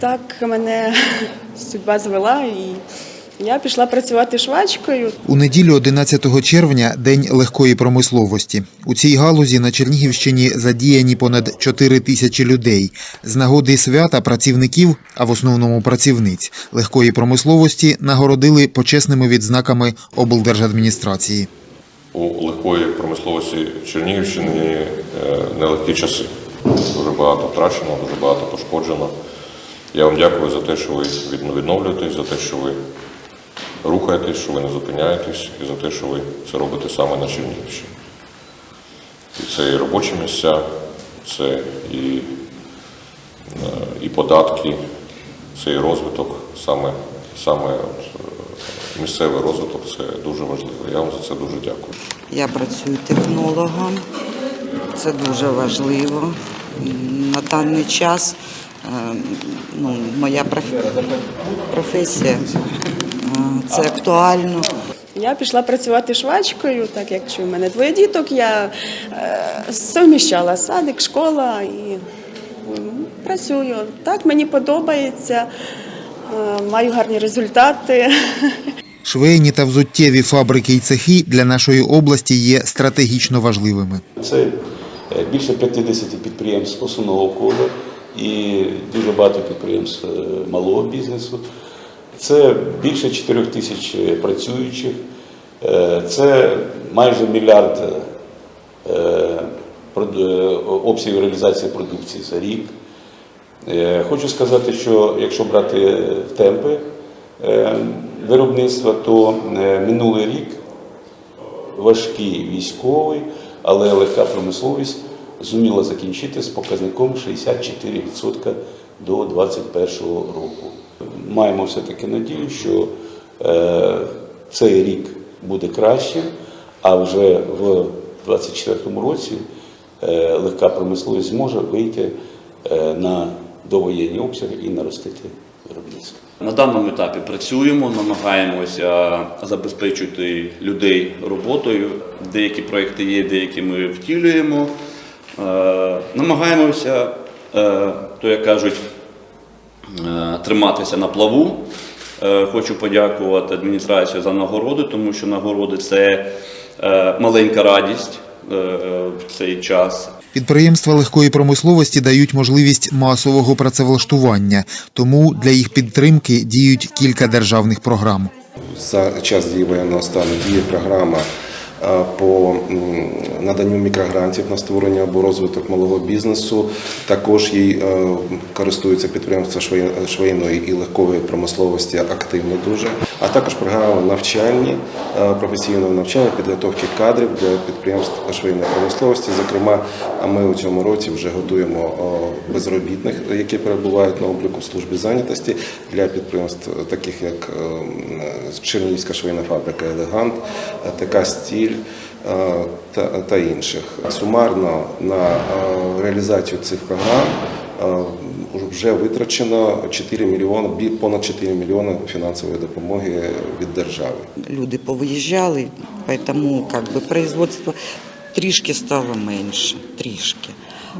Так мене судьба звела, і я пішла працювати швачкою. У неділю 11 червня день легкої промисловості. У цій галузі на Чернігівщині задіяні понад 4 тисячі людей. З нагоди свята працівників, а в основному працівниць легкої промисловості нагородили почесними відзнаками облдержадміністрації. У легкої промисловості Чернігівщини е, нелегкі часи. Дуже багато втрачено, дуже багато пошкоджено. Я вам дякую за те, що ви відновлюєтесь, за те, що ви рухаєтесь, що ви не зупиняєтесь, і за те, що ви це робите саме на Чернігівщині. І це і робочі місця, це і, е, і податки, це і розвиток, саме, саме е, місцевий розвиток це дуже важливо. Я вам за це дуже дякую. Я працюю технологом. Це дуже важливо. На даний час ну, моя проф- професія е, це актуально. Я пішла працювати швачкою, так як в мене двоє діток, я е, совміщала садик, школа і працюю. Так мені подобається, е, маю гарні результати. Швейні та взуттєві фабрики й цехи для нашої області є стратегічно важливими. Це е, більше 50 підприємств основного кола і дуже багато підприємств е, малого бізнесу. Це більше 4 тисяч працюючих. Е, Це майже мільярд е, обсягів реалізації продукції за рік. Хочу сказати, що якщо брати темпи виробництва, то минулий рік важкий військовий, але легка промисловість зуміла закінчити з показником 64% до 2021 року. Маємо все-таки надію, що е, цей рік буде краще, а вже в 2024 році е, легка промисловість зможе вийти е, на довоєнні обсяги і наростити виробництво. На даному етапі працюємо, намагаємося забезпечити людей роботою. Деякі проекти є, деякі ми втілюємо. Е, Намагаємося, е, то як кажуть, е, триматися на плаву. Хочу подякувати адміністрації за нагороди, тому що нагороди це маленька радість в цей час. Підприємства легкої промисловості дають можливість масового працевлаштування, тому для їх підтримки діють кілька державних програм. За час дії воєнного стану діє програма по наданню мікрогрантів на створення або розвиток малого бізнесу. Також їй е, користуються підприємства швейної і легкової промисловості активно дуже. А також програми навчальні, е, професійного навчання, підготовки кадрів для підприємств швейної промисловості. Зокрема, ми у цьому році вже готуємо е, безробітних, які перебувають на обліку в службі зайнятості для підприємств, е, таких як е, Чернігівська швейна фабрика Елегант, е, ТК Стіль е, та, та інших. Сумарно на е, реалізацію цих програм е, вже витрачено 4 мільйони, понад 4 мільйони фінансової допомоги від держави. Люди повиїжджали, тому как би, производство трішки стало менше, трішки.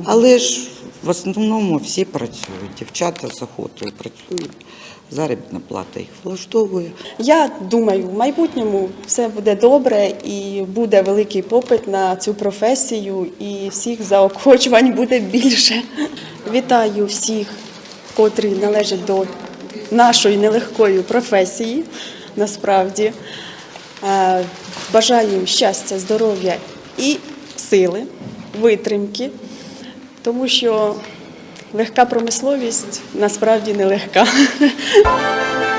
Але ж в основному всі працюють. Дівчата з охотою працюють. Заробітна плата їх влаштовує. Я думаю, в майбутньому все буде добре і буде великий попит на цю професію, і всіх заохочувань буде більше. Вітаю всіх, котрі належать до нашої нелегкої професії. Насправді Е, бажаю щастя, здоров'я і сили, витримки, тому що легка промисловість насправді нелегка.